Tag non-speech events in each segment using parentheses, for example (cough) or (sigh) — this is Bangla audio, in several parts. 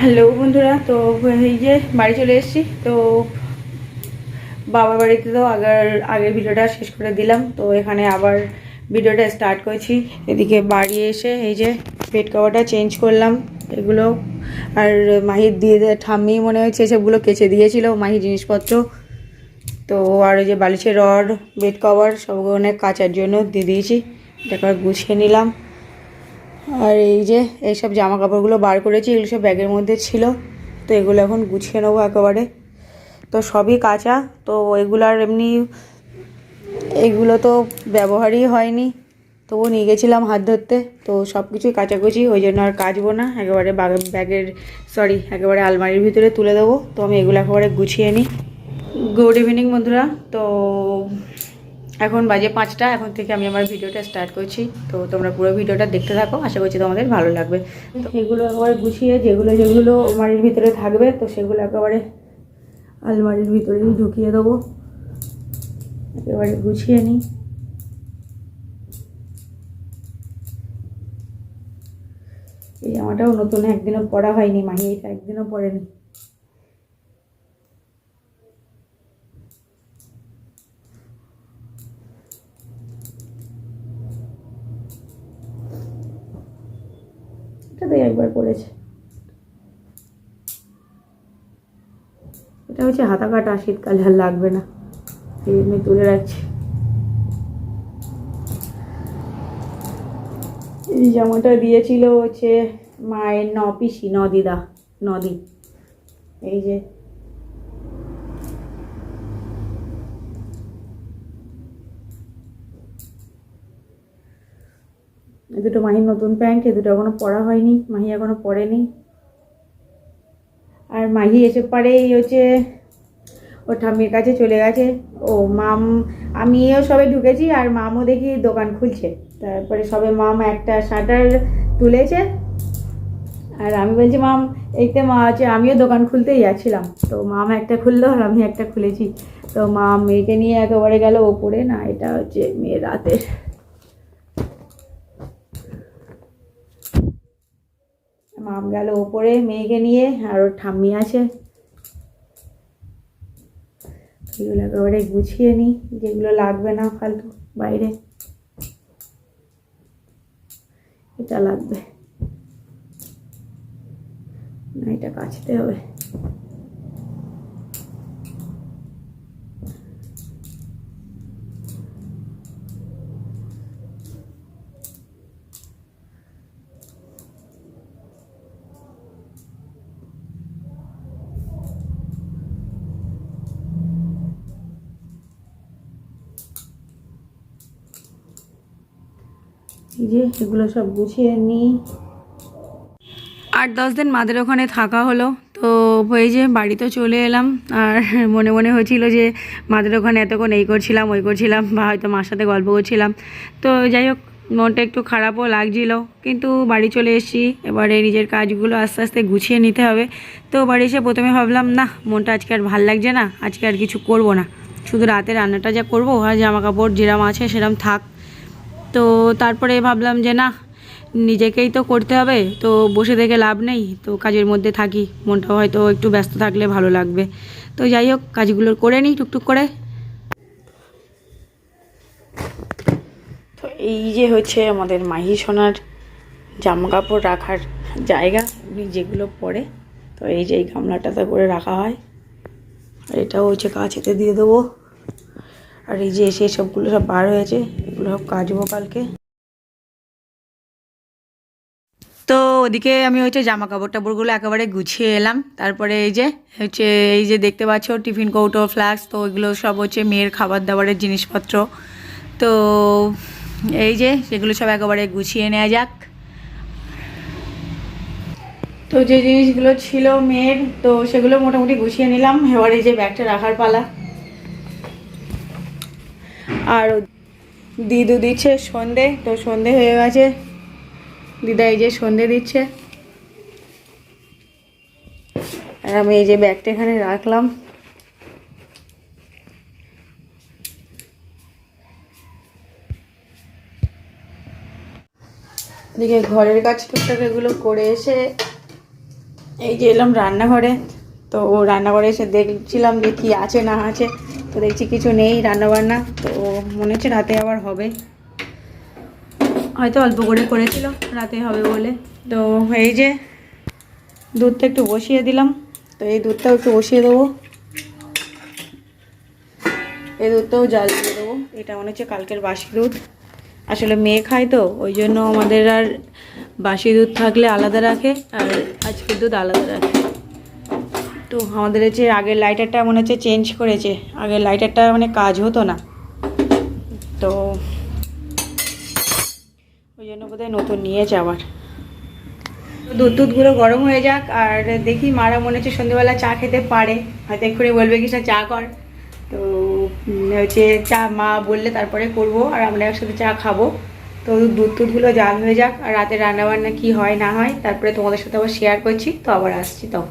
হ্যালো বন্ধুরা, তো এই যে বাড়ি চলে এসেছি, তো বাবার বাড়িতে তো আগের আগের ভিডিওটা শেষ করে দিলাম, তো এখানে আবার ভিডিওটা স্টার্ট করেছি। এদিকে বাড়ি এসে এই যে পেট কভারটা চেঞ্জ করলাম, এগুলো। আর মাহির দিয়ে ঠাম্মি মনে হয়েছে সবগুলো কেচে দিয়েছিল, মাহির জিনিসপত্র। তো আর ওই যে বালিশের রড বেড কভার সবগুলো অনেক কাচার জন্য দিয়ে দিয়েছি আবার গুছিয়ে নিলাম। আর এই যে, এইসব জামা কাপড়গুলো বার করেছি, এগুলো সব ব্যাগের মধ্যে ছিল। তো এগুলো এখন গুছিয়ে নেব একেবারে। তো সবই কাঁচা, তো এগুলো আর এমনি, এগুলো তো ব্যবহারই হয়নি। তবু নিয়ে গেছিলাম হাত ধরতে। তো সব কিছুই কাচাকুচি, ওই জন্য আর কাচবো না। একেবারে ব্যাগের সরি একেবারে আলমারির ভিতরে তুলে দেবো। তো আমি এগুলো একেবারে গুছিয়ে নিই। গুড ইভিনিং বন্ধুরা। তো এখন বাজে পাঁচটা, এখন থেকে আমি আমার ভিডিওটা স্টার্ট করছি। তো তোমরা পুরো ভিডিওটা দেখতে থাকো, আশা করছি তোমাদের ভালো লাগবে। তো এগুলো একেবারে গুছিয়ে, যেগুলো যেগুলো আলমারির ভিতরে থাকবে, তো সেগুলো একেবারে আলমারির ভিতরেই ঢুকিয়ে দেবো। একেবারে গুছিয়ে নিই। এই জামাটাও নতুন, একদিনও পরা হয়নি, মাহি এটা একদিনও পরেনি এটা তো একবার পরেছে এটা হচ্ছে হাতা কাটা শীতকালে আর লাগবে না। এই জন্যই তুলে রাখছি। এই জামাটা দিয়েছিল হচ্ছে মায়ের ন পিসি নদিদা নদী এই যে। দুটো মাহির নতুন প্যান্ট, এ দুটো এখনও পরা হয়নি, মাহি এখনও পরেনি। আর মাহি এসে পারেই হচ্ছে, ও ঠাম্মির কাছে চলে গেছে। ও মাম আমিও সবে ঢুকেছি আর মামও দেখি দোকান খুলছে। তারপরে সবে মাম একটা শাটার তুলেছে। আর আমি বলছি, মাম, এইতে মা আছে, আমিও দোকান খুলতেই যাচ্ছিলাম। তো মাম একটা খুললো আর আমি একটা খুলেছি। তো মা মেয়েকে নিয়ে একেবারে গেল ওপরে। না, এটা হচ্ছে মেয়ের রাতের মাম গেল ওপরে, মেয়েকে নিয়ে, আর ওর ঠাম্মি আছে। এগুলো একেবারে গুছিয়ে নিই, যেগুলো লাগবে না ফালতু, বাইরে। এটা লাগবে। না, এটা কাচতে হবে এই যে এগুলো সব গুছিয়ে নিই। আট দশ দিন মাদের ওখানে থাকা হলো, তো এই যে বাড়িতে চলে এলাম, আর মনে মনে হয়েছিল যে মাদের ওখানে এতক্ষণ এই করছিলাম, ওই করছিলাম, বা হয়তো মার সাথে গল্প করছিলাম। তো যাই হোক, মনটা একটু খারাপও লাগছিল, কিন্তু বাড়ি চলে এসেছি, এবারে নিজের কাজগুলো আস্তে আস্তে গুছিয়ে নিতে হবে। তো বাড়ি এসে প্রথমে ভাবলাম, না, মনটা আজকে আর ভালো লাগছে না, আজকে আর কিছু করব না। শুধু রাতে রান্নাটা যা করব, আর জামা কাপড় যেরাম আছে সেরাম থাক। তো তারপরে ভাবলাম যে না, নিজেকেই তো করতে হবে, তো বসে থেকে লাভ নেই, তো কাজের মধ্যে থাকি মনটা হয়তো একটু ব্যস্ত থাকলে ভালো লাগবে। তো যাই হোক, কাজগুলো করে নিই টুকটুক করে। তো এই যে হচ্ছে আমাদের মাহি সোনার জামা কাপড় রাখার জায়গা এমনি যেগুলো পরে, তো এই যে এই গামলাটাতে করে রাখা হয় এটাও হচ্ছে কাছেতে দিয়ে দেবো। আর এই যে এসে সবগুলো সব বার হয়েছে, এগুলো সব কাচবো কালকে। তো ওদিকে আমি হচ্ছে জামা কাপড় টাপড়গুলো একেবারে গুছিয়ে এলাম। তারপরে এই যে, হচ্ছে এই যে দেখতে পাচ্ছ, টিফিন কৌটো, ফ্লাক্স, তো ওইগুলো সব হচ্ছে মেয়ের খাবার দাবারের জিনিসপত্র। তো এই যে সেগুলো সব একেবারে গুছিয়ে নেওয়া যাক। তো যে জিনিসগুলো ছিল মেয়ের, তো সেগুলো মোটামুটি গুছিয়ে নিলাম। এবার এই যে ব্যাগটা রাখার পালা। আর দিদু দিচ্ছে সন্ধে, তো সন্ধে হয়ে গেছে। দিদা এই যে সন্ধে দিচ্ছে। আর আমি এই যে ব্যাগটা এখানে রাখলাম। এদিকে ঘরের কাজ টুকটাক এগুলো করে এসে এই যে এলাম রান্নাঘরে। তো ও রান্নাঘরে এসে দেখছিলাম যে কি আছে, না আছে। তো দেখছি কিছু নেই রান্নাবান্না, তো মনে হচ্ছে রাতে আবার হবে। হয়তো অল্প করে করেছিল, রাতে হবে বলে। তো এই যে দুধটা একটু বসিয়ে দিলাম, তো এই দুধটাও একটু বসিয়ে দেবো। এই দুধটাও জাল দিয়ে দেবো, এটা মনে হচ্ছে কালকের বাসি দুধ। আসলে মেয়ে খায় তো, ওই জন্য আমাদের আর বাসি দুধ থাকলে আলাদা রাখে, আর আজকের দুধ আলাদা রাখে। তো আমাদের হচ্ছে আগের লাইটারটা মনে হচ্ছে চেঞ্জ করেছে। আগের লাইটারটা মানে কাজ হতো না। তো ওই জন্য বোধহয় নতুন নিয়েছে আবার। দুধ দুধগুলো গরম হয়ে যাক, আর দেখি মারা মনে হচ্ছে সন্ধ্যেবেলা চা খেতে পারে। হয়তো এক্ষুনি বলবে কি চা কর। তো হচ্ছে চা মা বললে তারপরে করব, আর আমরা একসাথে চা খাব। তো দুধ টুধগুলো জাল হয়ে যাক, আর রাতে রান্নাবান্না কি হয় না হয়, তারপরে তোমাদের সাথে আবার শেয়ার করছি। তো আবার আসছি, তো।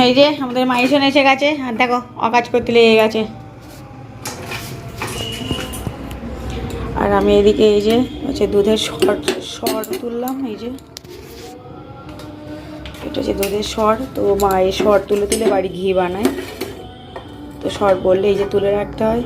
এই যে আমাদের মাইশন এসে গেছে। আর দেখো, অকাজ করতে লেগে গেছে। আর আমি এদিকে এই যে হচ্ছে দুধের সর সর তুললাম, এই যে। এটা হচ্ছে দুধের সর। তো মা এই সর তুলে তুলে বাড়ি ঘি বানায়। তো সর বললে এই যে তুলে রাখতে হয়।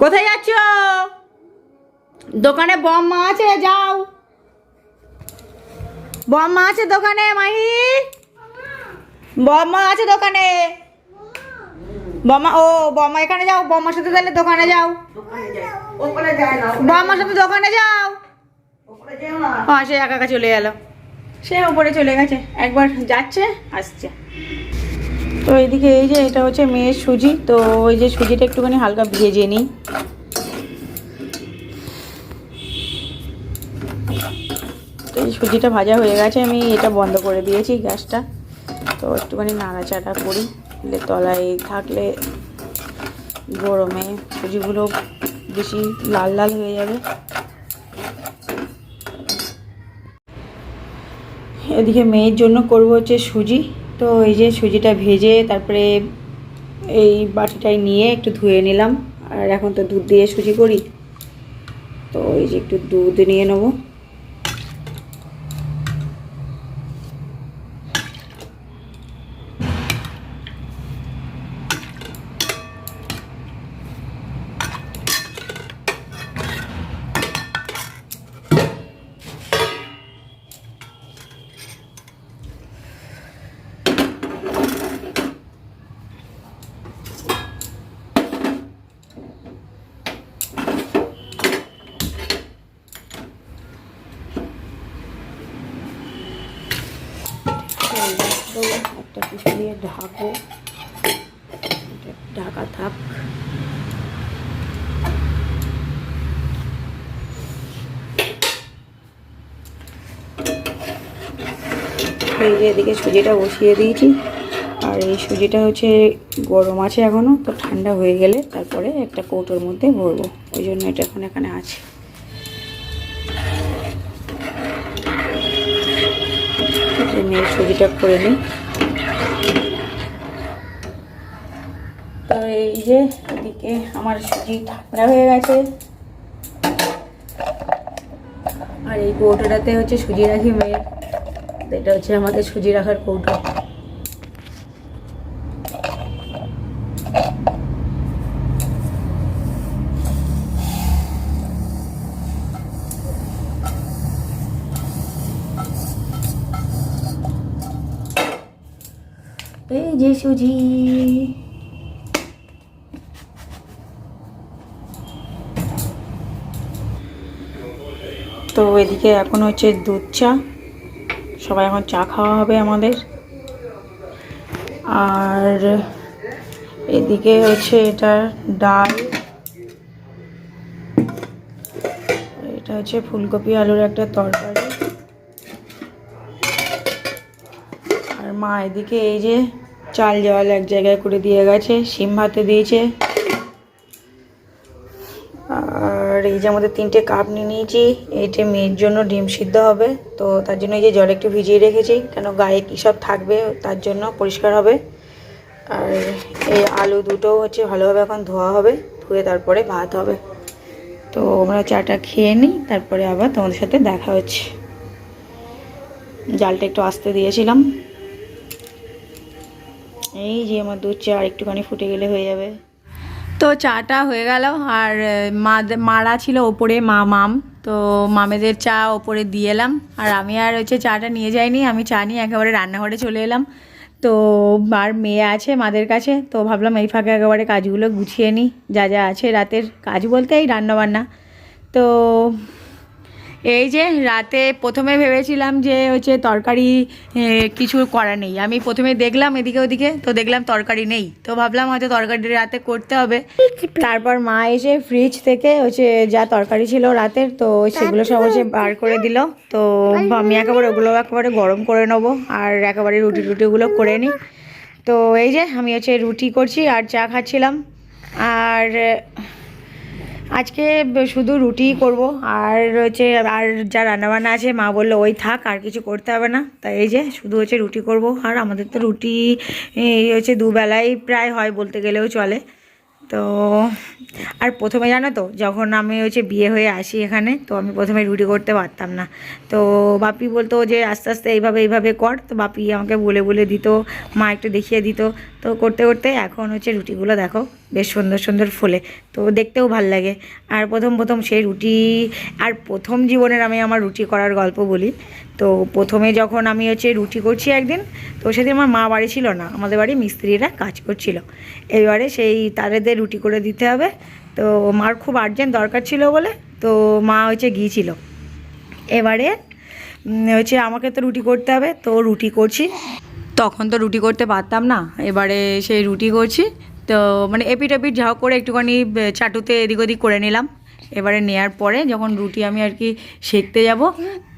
কোথায় যাচ্ছ? দোকানে বম আছে, যাও। বম্মা আছে দোকানে মাহি? বম্মা আছে দোকানে। বম্মা ও বম্মা এখানে যাও বম্মার সাথে তাহলে দোকানে যাও। ওপরে বম্মার সাথে দোকানে যাও। ওপরে হ্যাঁ সে একা একা চলে গেল। সে উপরে চলে গেছে একবার যাচ্ছে আসছে। তো এইদিকে এই যে এটা হচ্ছে মেয়ের সুজি তো ওই যে সুজিটা একটুখানি হালকা ভেজে নিই তো এই সুজিটা ভাজা হয়ে গেছে, আমি এটা বন্ধ করে দিয়েছি গ্যাসটা। তো একটুখানি নাড়াচাড়া করি তলায় থাকলে গরমে সুজিগুলো বেশি লাল লাল হয়ে যাবে। এদিকে মেয়ের জন্য করব হচ্ছে সুজি। তো এই যে সুজিটা ভেজে তারপরে এই বাটিটায় নিয়ে একটু ধুয়ে নিলাম। আর এখন তো দুধ দিয়ে সুজি করি। তো এই যে একটু দুধ নিয়ে নেব তেল দেবো, ঢাকবো। এটা ঢাকা থাক। এই যে এদিকে সুজিটা বসিয়ে দিয়েছি, আর এই সুজিটা হচ্ছে গরম আছে এখনও তো ঠান্ডা হয়ে গেলে তারপরে একটা কৌটোর মধ্যে ভরবো। ওই জন্য এটা এখন এখানে আছে। মেয়ের সুজিটা করে নিই। এই যে, এদিকে আমার সুজি ঠান্ডা হয়ে গেছে। আর এই কৌটোটাতে হচ্ছে সুজি রাখি মেয়ের এটা হচ্ছে আমাদের সুজি রাখার কৌটো। এই যে সুজি। তো এদিকে এখন হচ্ছে দুধ চা। সবাই এখন চা খাওয়া হবে আমাদের। আর এদিকে হচ্ছে এটা ডাল। এটা হচ্ছে ফুলকপি আলুর একটা তরকারি। আর মা এদিকে এই যে চাল জল এক জায়গায় করে দিয়ে গেছে, সিম ভাতে দিয়েছে আর এই যে আমাদের তিনটে কাপ নিয়ে নিয়েছি। এইটা মেয়ের জন্য ডিম সিদ্ধ হবে। তো তার জন্য এই যে জল একটু ভিজিয়ে রেখেছি। কেন গায়ে কী সব থাকবে, তার জন্য পরিষ্কার হবে। আর এই আলু দুটো হচ্ছে ভালোভাবে এখন ধোয়া হবে। ধুয়ে তারপরে ভাত হবে। তো আমরা চাটা খেয়ে নিই, তারপরে আবার তোমাদের সাথে দেখা হচ্ছে। জালটা একটু আসতে দিয়েছিলাম। এই যে আমার দুধ চা একটুখানি ফুটে গেলে হয়ে যাবে। তো চাটা হয়ে গেল আর মারা ছিল ওপরে মা, মাম। তো মামেদের চা ওপরে দিয়ে এলাম। আর আমি আর হচ্ছে চাটা নিয়ে যাইনি, আমি চা নিয়ে একেবারে রান্নাঘরে চলে এলাম। তো আর মেয়ে আছে মাদের কাছে, তো ভাবলাম এই ফাঁকে একেবারে কাজগুলো গুছিয়ে নিই। যা যা আছে রাতের কাজ বলতে এই রান্নাবান্না। তো এই যে রাতে প্রথমে ভেবেছিলাম যে হচ্ছে তরকারি কিছু করা নেই। আমি প্রথমে দেখলাম এদিকে ওদিকে, তো দেখলাম তরকারি নেই। তো ভাবলাম হয়তো তরকারি রাতে করতে হবে। তারপর মা এসে ফ্রিজ থেকে হচ্ছে যা তরকারি ছিল রাতের, তো সেগুলো সব হচ্ছে বার করে দিল। তো আমি একেবারে ওগুলো একেবারে গরম করে নেব আর একেবারে রুটি টুটিগুলো করে নিই। তো এই যে আমি হচ্ছে রুটি করছি আর চা খাচ্ছিলাম। আর আজকে শুধু রুটি করব, আর হচ্ছে, আর যা রান্নাবান্না আছে, মা বলল, ওই থাক, আর কিছু করতে হবে না। তাই এই যে, শুধু হচ্ছে রুটি করব, আর আমাদের তো রুটি হচ্ছে দুবেলাই প্রায় হয় বলতে গেলেও চলে। তো, আর প্রথমে জানো তো, যখন আমি হচ্ছে বিয়ে হয়ে আসি এখানে, তো আমি প্রথমে রুটি করতে পারতাম না। তো বাপি বলতো যে, আস্তে আস্তে এইভাবে এইভাবে কর। তো বাপি আমাকে বলে বলে দিত, মা একটু দেখিয়ে দিত। তো করতে করতে এখন হচ্ছে রুটিগুলো দেখো বেশ সুন্দর সুন্দর ফুলে, তো দেখতেও ভালো লাগে। আর প্রথম প্রথম সেই রুটি, আর প্রথম জীবনের আমি আমার রুটি করার গল্প বলি। তো প্রথমে যখন আমি হচ্ছে রুটি করছি একদিন, তো সেদিন আমার মা বাড়ি ছিল না, আমাদের বাড়ি মিস্ত্রিরা কাজ করছিল। এবারে সেই তারেদের রুটি করে দিতে হবে। তো মার খুব আর্জেন্ট দরকার ছিল বলে, তো মা হচ্ছে গিয়েছিল। এবারে হচ্ছে আমাকে তো রুটি করতে হবে, তো রুটি করছি। তখন তো রুটি করতে পারতাম না, এবারে সেই রুটি করছি। তো মানে এপিটাপিট এপিট ঝাও করে একটুখানি চাটুতে এদিক ওদিক করে নিলাম। এবারে নেয়ার পরে যখন রুটি আমি আর কি সেঁকতে যাব,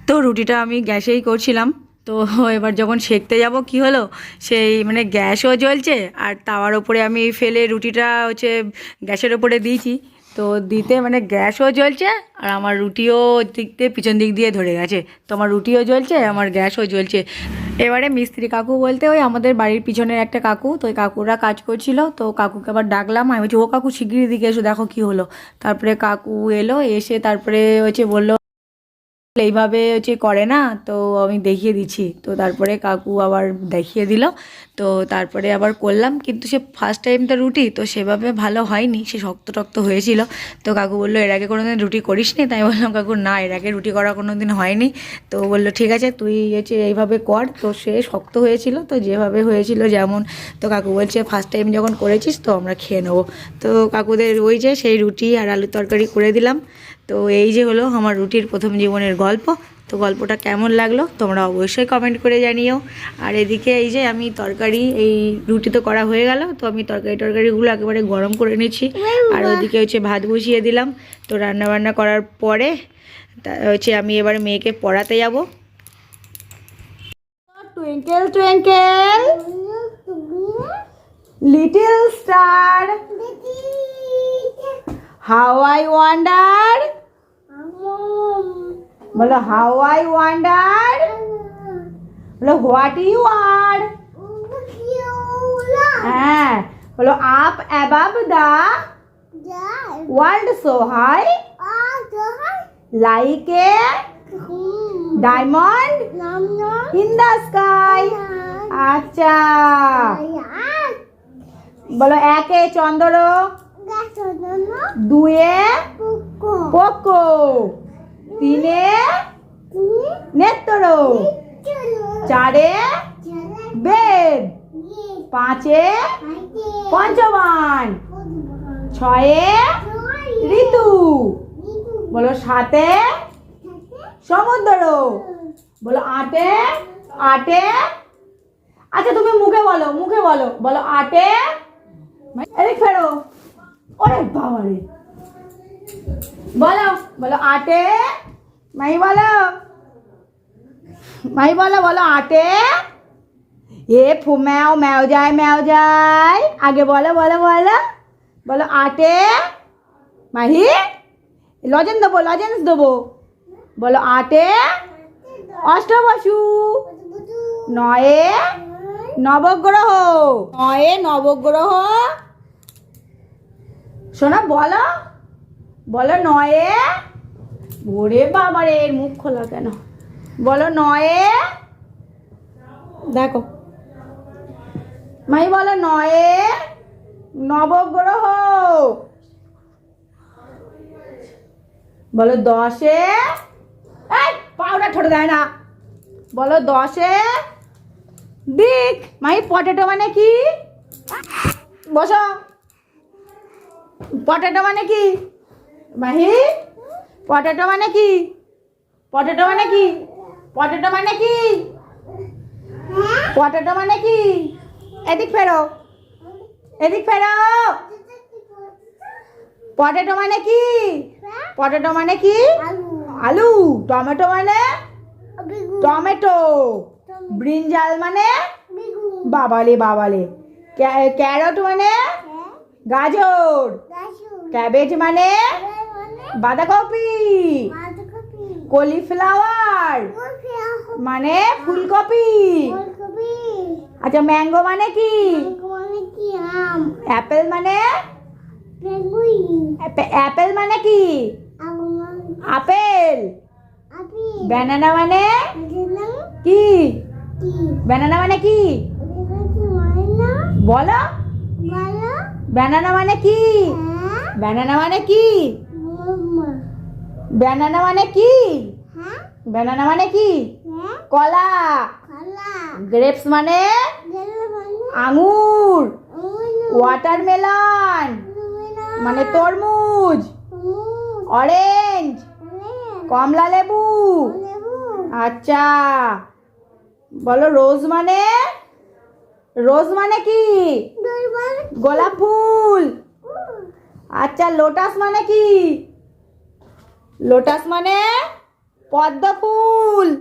তো রুটিটা আমি গ্যাসেই করছিলাম। তো (laughs) এবার যখন সেঁকতে যাব, কি হলো? সেই মানে গ্যাসও জ্বলছে, আর তাওয়ার ওপরে আমি ফেলে রুটিটা হচ্ছে গ্যাসের ওপরে দিয়েছি। তো দিতে মানে গ্যাসও জ্বলছে আর আমার রুটিও দিক পিছন দিক দিয়ে ধরে গেছে। তো আমার রুটিও জ্বলছে, আমার গ্যাসও জ্বলছে। এবারে মিস্ত্রি কাকু বলতে ওই আমাদের বাড়ির পিছনের একটা কাকু, তো ওই কাকুরা কাজ করছিল, তো কাকুকে আবার ডাকলাম। আমি বলছি, ও কাকু শিগগিরি দিকে এসো, দেখো কি হলো। তারপরে কাকু এলো, এসে তারপরে হচ্ছে বলল এইভাবে হচ্ছে করে না, তো আমি দেখিয়ে দিচ্ছি। তো তারপরে কাকু আবার দেখিয়ে দিল। তো তারপরে আবার করলাম, কিন্তু সে ফার্স্ট টাইম তো রুটি, তো সেভাবে ভালো হয়নি। সে শক্ত টক্ত হয়েছিল। তো কাকু বলল, এর আগে কোনো দিন রুটি করিস নি? তাই বললাম, কাকু, না, এর আগে রুটি করা কোনো দিন হয়নি। তো বলল, ঠিক আছে, তুই হচ্ছে এইভাবে কর। তো সে শক্ত হয়েছিল, তো যেভাবে হয়েছিল যেমন। তো কাকু বলছে ফার্স্ট টাইম যখন করেছিস, তো আমরা খেয়ে নেব। তো কাকুদের ওই যে সেই রুটি আর আলু তরকারি করে দিলাম। তো এই যে হলো আমার রুটির প্রথম জীবনের গল্প। তো গল্পটা কেমন লাগল তোমরা অবশ্যই কমেন্ট করে জানিও। আর এদিকে এই যে আমি তরকারি এই রুটি তো করা হয়ে গেল তো আমি তরকারি টরকারিগুলো একেবারে গরম করে নিচ্ছি। আর ওদিকে হচ্ছে ভাত বসিয়ে দিলাম। তো রান্না বান্না করার পরে তা হচ্ছে আমি এবার মেয়েকে পড়াতে যাব। Twinkle twinkle little star how I wonder বলো হাউ আই ওয়ান্ডার বলো হোয়াট ইউ আর হ্যাঁ বলো up above the world so high like a diamond in the sky আচ্ছা। বলো একে চন্দ্র দুয়ে পোকো তিনে নেত্র চারে বেদ। পাঁচে পঞ্চবান ছয়ে ঋতু। বলো সাতে সমুদ্র বলো আটে আটে। আচ্ছা তুমি মুখে বলো মুখে বলো। বলো আটে এদিক ফেরো। ওরে বাবা রে বলো বলো আটে মাই বলো। মাই বলো বলো, আটে। এ ফু ম্যাও ম্যাও যায় ম্যাও যায়। আগে বলো বলো বলো। বলো, আটে। মাহি লজেন দেবো, লজেন্স দেবো। বলো, আটে। অষ্টবসু। নয়ে, নবগ্রহ। নয়ে, নবগ্রহ। শোনা, বলো। বলো, নয়ে। ওরে বাবারে এর মুখ খোলা কেন? বলো নয়ে। দেখো। মাই বলো নয়ে। নবগ্রহ। বলো দশে। পাউডার ঠোঁট দেয় না। বলো দশে। দিক। মাই পটেটো মানে কি? বসো। পটেটো মানে কি? মাহি? পটেটো মানে কি? পটেটো মানে কি? পটেটো মানে কি? পটেটো মানে কি? এদিক ফেরো। এদিক ফেরো। পটেটো মানে কি? পটেটো মানে কি? আলু। টমেটো মানে? টমেটো ব্রিঞ্জাল মানে? বাবালে বাবালে। ক্যারট মানে? গাজর। ক্যাবেজ মানে? বাঁধাকপি। কলিফ্লাওয়ার। মানে ফুলকপি। আচ্ছা ম্যাঙ্গো মানে কি? অ্যাপেল মানে? অ্যাপেল মানে কি? আপেল। ব্যানানা মানে? কি? ব্যানানা মানে কি? বলো। ব্যানানা মানে কি? ব্যানানা মানে কি? ব্যানানা মানে কি? ব্যানানা মানে কি? কলা। গ্রেপস মানে? আঙুর। ওয়াটারমেলন মানে তরমুজ। অরেঞ্জ কমলা লেবু। আচ্ছা। বলো রোজ মানে? রোজ মানে কি? গোলাপ ফুল। আচ্ছা লোটাস মানে কি? লোটাস মানে পদ্ম ফুল।